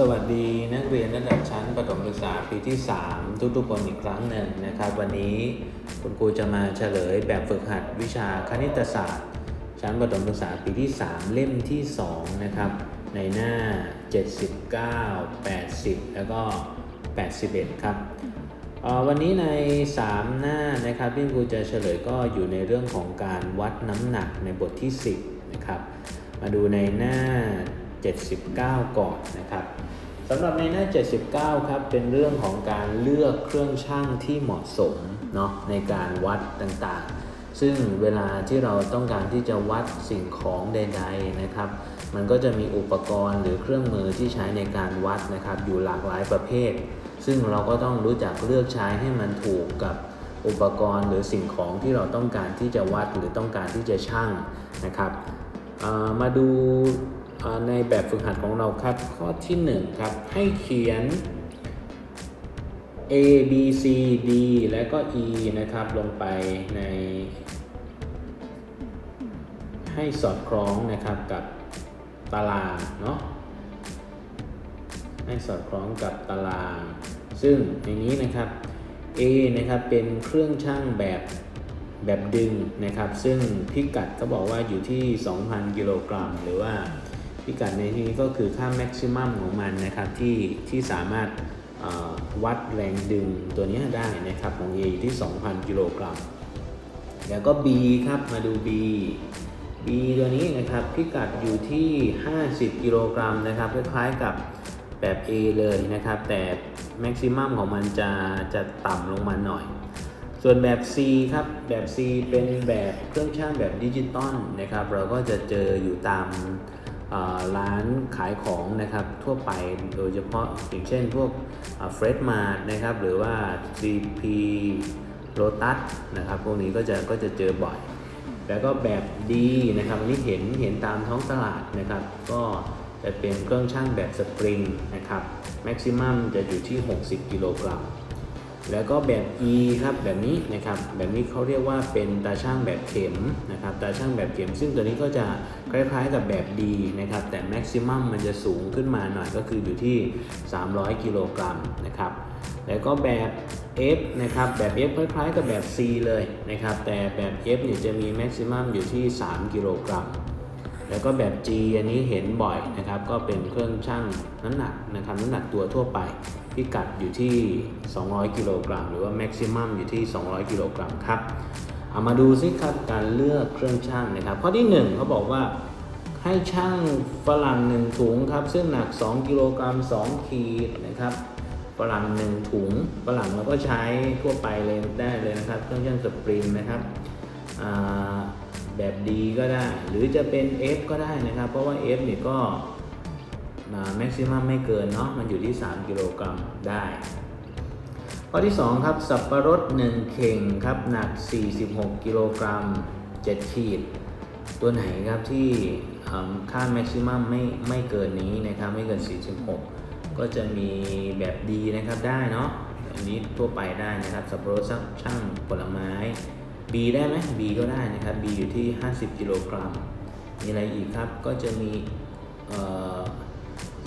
สวัสดีนักเรียนระดับชั้นประถมศึกษาปีที่ 3 ทุกๆคนอีกครั้งหนึ่งนะครับ วันนี้คุณครูจะมาเฉลยแบบฝึกหัดวิชาคณิตศาสตร์ ชั้นประถมศึกษาปีที่ 3 เล่มที่ 2 นะครับ ในหน้า 79 80 แล้วก็ 81 ครับเอ่อวันนี้ใน 3 หน้านะครับที่ครูจะเฉลยก็อยู่ในเรื่องของการวัดน้ำหนักในบทที่ 10 นะครับ มาดูในหน้า79 ก่อนนะครับ สำหรับในหน้า 79 ครับ เป็นเรื่องของการเลือกเครื่องช่างที่เหมาะสมเนาะในการวัดต่างๆ ซึ่งเวลาที่เราต้องการที่จะวัดสิ่งของใด ๆนะครับ มันก็จะมีอุปกรณ์หรือเครื่องมือที่ใช้ในการวัดนะครับ อยู่หลากหลายประเภท ซึ่งเราก็ต้องรู้จักเลือกใช้ให้มันถูกกับอุปกรณ์หรือสิ่งของที่เราต้องการที่จะวัดหรือต้องการที่จะชั่งนะครับ มาดู ในแบบฝึกหัดของเราครับ ข้อที่ 1 ครับ ให้เขียน A B C D และก็ E นะครับ ลงไปใน ให้สอดคล้องนะครับกับตารางเนาะให้สอดคล้องกับตาราง ซึ่งในนี้นะครับ A นะครับเป็นเครื่องช่างแบบแบบดึงนะครับ ซึ่งพิกัดเขาบอกว่าอยู่ที่ 2,000 กิโลกรัมหรือว่า พิกัดในที่นี้ก็คือค่าแม็กซิมัมของมันนะครับที่ที่สามารถวัดแรงดึงตัวนี้ได้นะครับของ A อยู่ที่ 2,000 กิโลกรัม แล้วก็ B ครับมาดู B B ตัวนี้นะครับพิกัดอยู่ที่ 50 กิโลกรัมนะครับคล้ายๆกับแบบ A เลยนะครับ แต่แม็กซิมัมของมันจะจะต่ำลงมาหน่อย ส่วนแบบ C ครับแบบ C เป็นแบบเครื่องช่างแบบดิจิตอลนะครับ เราก็จะเจออยู่ตาม ร้านขายของนะครับทั่วไปโดยเฉพาะอย่างเช่นพวกเฟรดมาร์นะครับหรือว่า CP Lotus นะครับพวกนี้ก็จะก็จะเจอบ่อย แล้วก็แบบดีนะครับอันนี้เห็นเห็นตามท้องตลาดนะครับ ก็จะเป็นเครื่องช่างแบบสปริงนะครับแม็กซิมัมจะอยู่ที่ 60 กิโลกรัม แล้วก็แบบ E ครับแบบนี้นะครับแบบนี้เขาเรียกว่าเป็นตาช่างแบบเข็มนะครับตาช่างแบบเข็ม ซึ่งตัวนี้ก็จะคล้ายๆกับแบบ D นะครับแต่แม็กซิมัมมันจะสูงขึ้นมาหน่อยก็คืออยู่ที่ 300 กิโลกรัมนะครับแล้วก็แบบ F นะครับแบบ F คล้ายๆกับแบบ C เลยนะครับแต่แบบ F เนี่ยจะมีแม็กซิมัมอยู่ที่ 3 กิโลกรัมแล้วก็แบบ G อันนี้เห็นบ่อยนะครับก็เป็นเครื่องชั่งน้ำหนักนะครับน้ำหนักตัวทั่วไป พิกัดอยู่ที่ 200 กิโลกรัมหรือว่าแม็กซิมัมอยู่ที่ 200 กิโลกรัมครับเอามาดูซิครับการเลือกเครื่องชั่งนะครับ ข้อที่ 1เขาบอกว่าให้ช่างฝรั่งหนึ่งถุงครับซึ่งหนัก 2 กิโลกรัม 2 ขีดนะครับฝรั่งหนึ่งถุงฝรั่งเราก็ใช้ทั่วไปเลยได้เลยนะครับเครื่องชั่งสปริงนะครับแบบดีก็ได้ หรือจะเป็น F ก็ได้นะครับ เพราะว่า F เนี่ยก็ แม็กซิมัมไม่เกินเนาะมันอยู่ที่ 3 กิโลกรัมได้ ข้อที่ 2 ครับ สับปะรด 1 เข่งครับ หนัก 46 กิโลกรัม 7 ขีด ตัวไหนครับที่ค่าแม็กซิมัมไม่ไม่เกินนี้นะครับไม่เกิน 46 ก็จะมีแบบดีนะครับได้เนาะอันนี้ทั่วไปได้นะครับ สับปะรดช่างผลไม้ B ได้ไหม B ก็ได้นะครับ B อยู่ที่ 50 กิโลกรัม มีอะไรอีกครับก็จะมี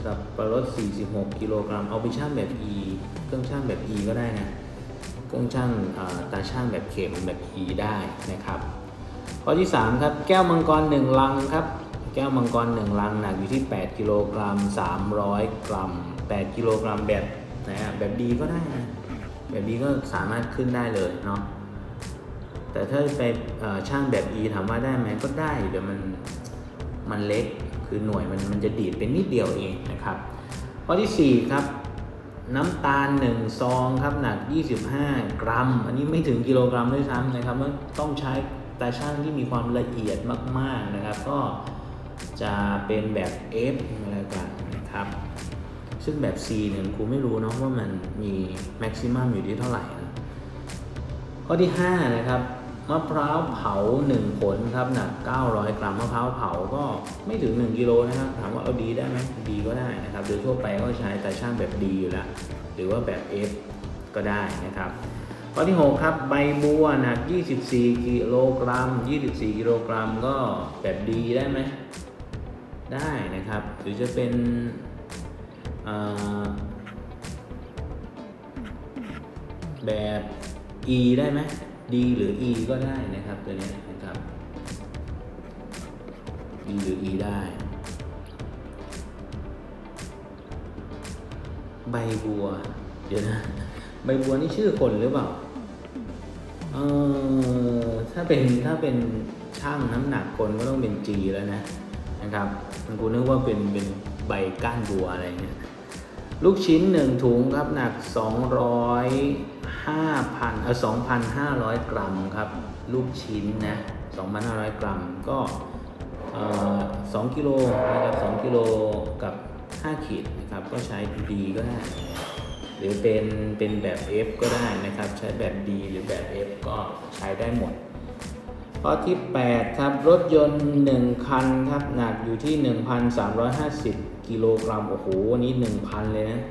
สับปะรด 46 กิโลกรัม เอาไปช่างแบบ E เครื่องช่างแบบ E ก็ได้นะ เครื่องช่างตาช่างแบบเข็มแบบ E ได้นะครับ ข้อที่ 3 ครับ แก้วมังกร 1 ลังครับ แก้วมังกร 1 ลังหนักอยู่ที่ 8 กิโลกรัม 300 กรัม 8 กิโลกรัมแบบนะแบบดีก็ได้นะ แบบดีก็สามารถขึ้นได้เลยเนาะ แต่ถ้าไปช่างแบบ E ถามว่าได้ไหมก็ได้ เดี๋ยวมันมันเล็ก คือหน่วยมันมันจะดีดเป็นนิดเดียวเองนะครับ ข้อที่ 4 ครับ น้ำตาล 1 ซองครับหนัก 25 กรัม อันนี้ไม่ถึงกิโลกรัมด้วยซ้ำนะครับมันต้องใช้ตาช่างที่มีความละเอียดมาก ๆนะครับ ก็จะเป็นแบบ F อะไรกันนะครับ ซึ่งแบบ C เนี่ยครูไม่รู้เนาะว่ามันมีแม็กซิมัมอยู่ที่เท่าไหร่นะข้อที่ 5 นะครับ มะพร้าวเผา1ผลครับหนัก 900 กรัมมะพร้าวเผาก็ไม่ถึง 1กิโลนะครับถามว่าเอาดีได้ไหมดีก็ได้นะครับโดยทั่วไปก็ใช้แต่ช่างแบบดีอยู่แล้ว หรือว่าแบบ F ก็ได้นะครับข้อที่ 6 ครับ ใบบัวหนัก 24กิโลกรัม 24กิโลกรัมก็แบบดีได้ไหมได้นะครับ หรือจะเป็นแบบ e ได้ไหม d หรือ e ก็ได้นะครับตัวนี้นะครับ d หรือ e ได้ ใบบัว เดี๋ยวนะ ใบบัวนี่ชื่อคนหรือเปล่า เออถ้าเป็นถ้าเป็นช่างน้ำหนักคนก็ต้องเป็น G แล้วนะนะครับมันกูนึกว่าเป็นเป็นใบก้านบัวอะไรเงี้ย ลูกชิ้นหนึ่งถุงครับหนัก 200 5,000เออ2,500 กรัมครับ ลูกชิ้นนะ 2,500 กรัมก็เอ่อ2กิโลนะครับ2กิโลกับ 5 ขีดนะครับ ก็ใช้ D ก็ได้ หรือเป็นเป็นแบบ F ก็ได้นะครับ ใช้แบบ D หรือแบบ F ก็ใช้ได้หมดข้อที่ 8 ครับ รถยนต์ 1 คันครับ หนักอยู่ที่ 1,350 กิโลกรัมโอ้โหวันนี้ 1,000 เลยนะ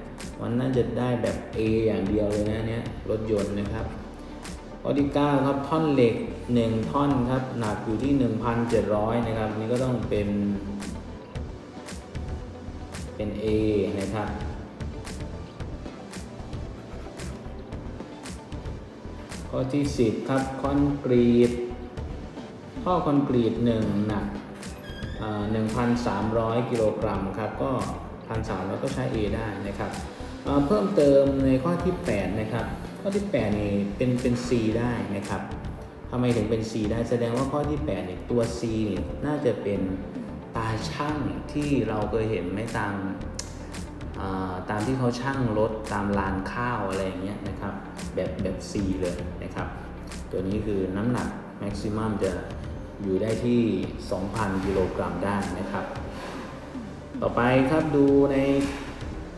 มันน่าจะได้แบบ A อย่างเดียวเลยนะเนี่ยรถยนต์นะครับข้อที่9ครับท่อนเหล็ก 1 ท่อนครับหนักอยู่ที่ 1,700 นะครับอันนี่ก็ต้องเป็นเป็น A นะครับข้อที่ 10 ครับคอนกรีตท่อคอนกรีต 1 หนัก 1,300 กิโลกรัมครับก็ 1,300 ก็ใช้ A ได้นะครับเพิ่มเติมในข้อที่ 8 นะครับ ข้อที่ 8 นี่เป็นเป็น C ได้นะครับทำไมถึงเป็น C ได้แสดงว่าข้อที่8เนี่ยตัว C นี่น่าจะเป็นตาช่างที่เราเคยเห็นไหมตามตามที่เขาช่างรถตามลานข้าวอะไรอย่างเงี้ยนะครับ แบบแบบ C เลยนะครับ ตัวนี้คือน้ำหนักแม็กซิมัมจะ อยู่ได้ที่ 2,000 กิโลกรัมได้นะครับ ต่อไปครับดูใน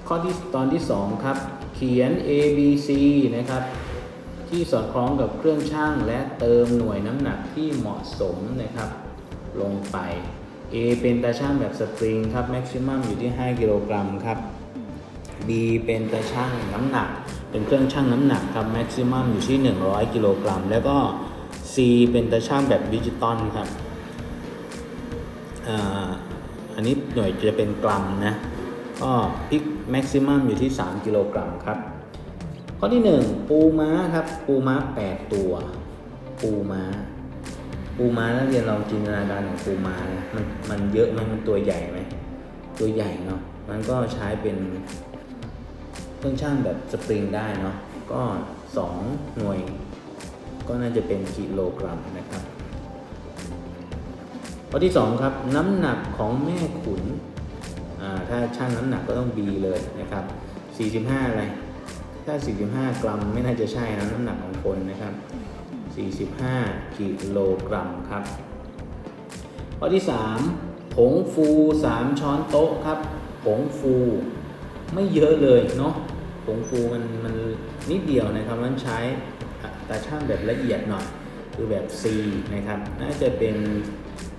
ข้อที่ตอนที่ 2 ครับ เขียน A B C นะครับ ที่สอดคล้องกับเครื่องช่างและเติมหน่วยน้ำหนักที่เหมาะสมนะครับ ลงไป A เป็นตาช่างแบบสปริงครับ แม็กซิมัมอยู่ที่ 5 กิโลกรัมครับ B เป็นตาช่างน้ำหนัก เป็นเครื่องช่างน้ำหนักครับ แม็กซิมัมอยู่ที่ 100 กิโลกรัม แล้วก็ C เป็นตาช่างแบบดิจิตอลครับอันนี้หน่วยจะเป็นกรัมนะก็พิกแม็กซิมัมอยู่ที่ 3 กิโลกรัมครับ ข้อที่ 1 ปูม้าครับ ปูม้า 8 ตัว ปูม้า ปูม้านักเรียนลองจินตนาการของปูม้านะมันมันเยอะไหมมันตัวใหญ่ไหมตัวใหญ่เนาะมันก็ใช้เป็นเครื่องช่างแบบสปริงได้เนาะก็ 2 หน่วย ก็น่าจะเป็นกิโลกรัมนะครับข้อที่ 2 ครับ น้ำหนักของแม่ขุนอ่าถ้าช่างน้ำหนักก็ต้อง B เลยนะครับ 45 อะไร ถ้า 45 กรัมไม่น่าจะใช่นะน้ำหนักของคนนะครับ 45 กิโลกรัมครับ ข้อที่ 3 ผงฟู 3 ช้อนโต๊ะครับ ผงฟูไม่เยอะเลยเนาะผงฟูมันมันนิดเดียวนะครับมันใช้ ตาช่างแบบละเอียดหน่อยคือแบบ C นะครับ น่าจะเป็น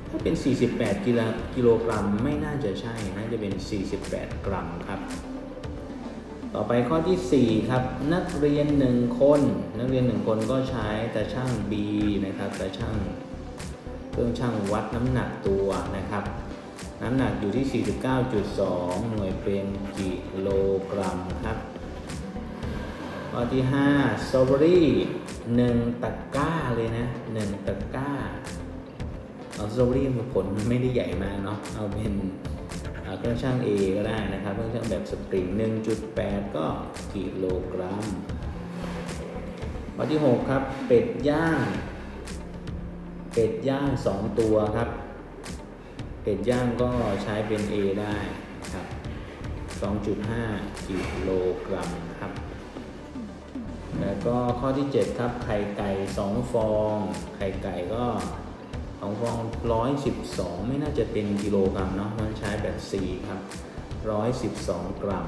ถ้าเป็น 48 กิโลกิโลกรัมไม่น่าจะใช่ น่าจะเป็น 48 กรัมครับ ต่อไปข้อที่ 4 ครับ นักเรียน 1 คน นักเรียน 1 คนก็ใช้ตาช่าง B นะครับตาช่างเครื่องช่างวัดน้ำหนักตัวนะครับน้ำหนักอยู่ที่ 49.2 หน่วยเป็นกิโลกรัมครับข้อที่5สตรอเบอรี่ 1ตะกร้าเลยนะ1ตะกร้าเอาสตรอเบอรี่มาผลมันไม่ได้ใหญ่มากเนาะเอาเป็นเครื่องช่าง A ก็ได้นะครับ เครื่องช่างแบบสปริง 1.8 ก็กิโลกรัมข้อที่ 6 ครับ เป็ดย่าง เป็ดย่าง 2 ตัวครับ เป็ดย่างก็ใช้เป็น A ได้ครับ 2.5 กิโลกรัมครับ แล้วก็ข้อที่ 7 ครับ ไข่ไก่ 2 ฟอง ไข่ไก่ก็ของฟอง112ไม่น่าจะเป็นกิโลกรัมเนาะมันใช้แบบ C ครับ112กรัม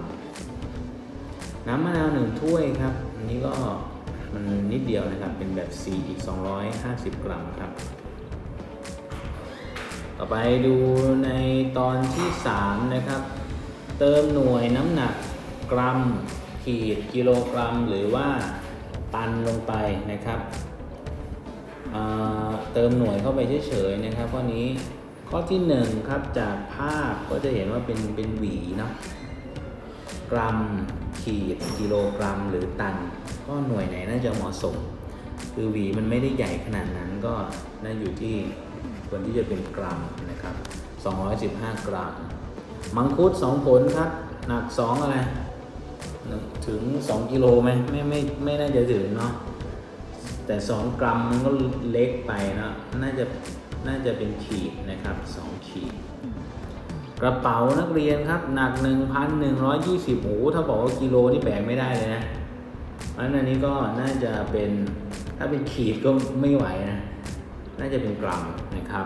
น้ำมะนาว1ถ้วยครับ อันนี้ก็มันนิดเดียวนะครับ เป็นแบบ C อีก250กรัมครับ ต่อไปดูในตอนที่3นะครับ เติมหน่วยน้ำหนักกรัม ขีดกิโลกรัม หรือว่า ตันลงไปนะครับ เติมหน่วยเข้าไปเฉยๆนะครับข้อนี้ข้อที่1ครับจากภาพก็จะเห็นว่าเป็นเป็นหวีเนาะกรัมขีดกิโลกรัมหรือตัน ก็หน่วยไหนน่าจะเหมาะสม คือหวีมันไม่ได้ใหญ่ขนาดนั้นก็น่าอยู่ที่ควรที่จะเป็นกรัมนะครับ215 กรัม มังคุด 2 ผลครับ หนัก 2 อะไร ถึง2กิโลไหมไม่ไม่ไม่น่าจะถึงเนาะแต่2กรัมมันก็เล็กไปเนอะน่าจะน่าจะเป็นขีดนะครับ2ขีด กระเป๋านักเรียนครับ หนัก1,120โอ้โหถ้าบอกว่ากิโลนี่แบกไม่ได้เลยนะเพราะฉะนั้นอันนี้ก็น่าจะเป็นถ้าเป็นขีดก็ไม่ไหวนะน่าจะเป็นกรัมนะครับ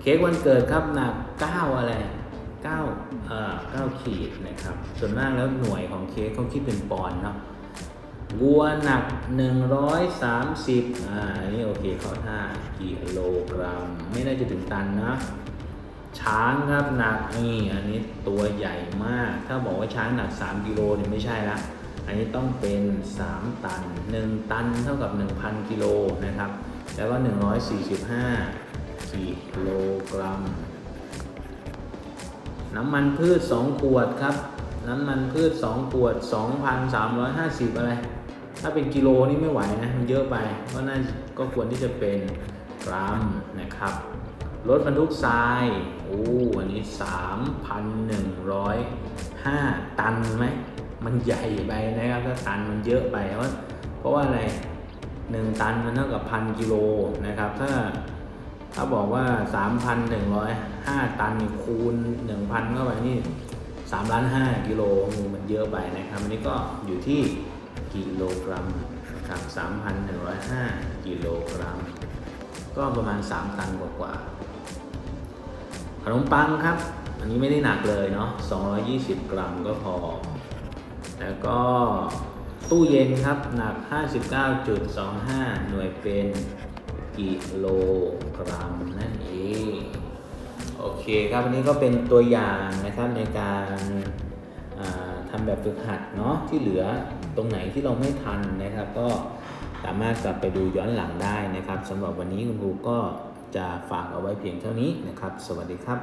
เค้กวันเกิดครับหนัก9อะไร 9เอ่อ9ขีดนะครับ ส่วนมากแล้วหน่วยของเค้กเขาคิดเป็นปอนด์เนาะวัวหนัก 130อ่าอันนี่โอเคเข้าท่ากิโลกรัม ไม่น่าจะถึงตันนะ ช้างครับหนักนี่อันนี้ตัวใหญ่มาก ถ้าบอกว่าช้างหนัก 3 กิโลเนี่ยไม่ใช่ละอันนี้ต้องเป็น 3 ตัน 1 ตันเท่ากับ 1,000 กิโลนะครับ แล้วก็ 145กิโลกรัม น้ำมันพืช 2 ขวดครับ น้ำมันพืช 2 ขวด 2,350 อะไร ถ้าเป็นกิโลนี่ไม่ไหวนะ มันเยอะไป ก็น่าก็ควรที่จะเป็นกรัมนะครับ รถบรรทุกทราย โอ้อันนี้ 3,105 ตันไหม มันใหญ่ไปนะครับถ้าตันมันเยอะไป เพราะเพราะว่าอะไร 1 ตันมันเท่ากับพันกิโลนะครับ ถ้า ถ้าบอกว่า3,105ตันนี่คูณ1,000เข้าไปนี่3ล้าน5กิโลมันเยอะไปนะครับอันนี้ก็อยู่ที่กิโลกรัมนะครับ3,105กิโลกรัม ก็ประมาณ3ตันกว่าๆขนมปังครับ อันนี้ไม่ได้หนักเลยเนาะ220 กรัมก็พอ แล้วก็ตู้เย็นครับ หนัก 59.25 หน่วยเป็น กิโลกรัมนั่นเองโอเคครับวันนี้ก็เป็นตัวอย่างนะครับในการอ่าทำแบบฝึกหัดเนาะที่เหลือตรงไหนที่เราไม่ทันนะครับ ก็สามารถกลับไปดูย้อนหลังได้นะครับสำหรับวันนี้คุณครูก็จะฝากเอาไว้เพียงเท่านี้นะครับ สวัสดีครับ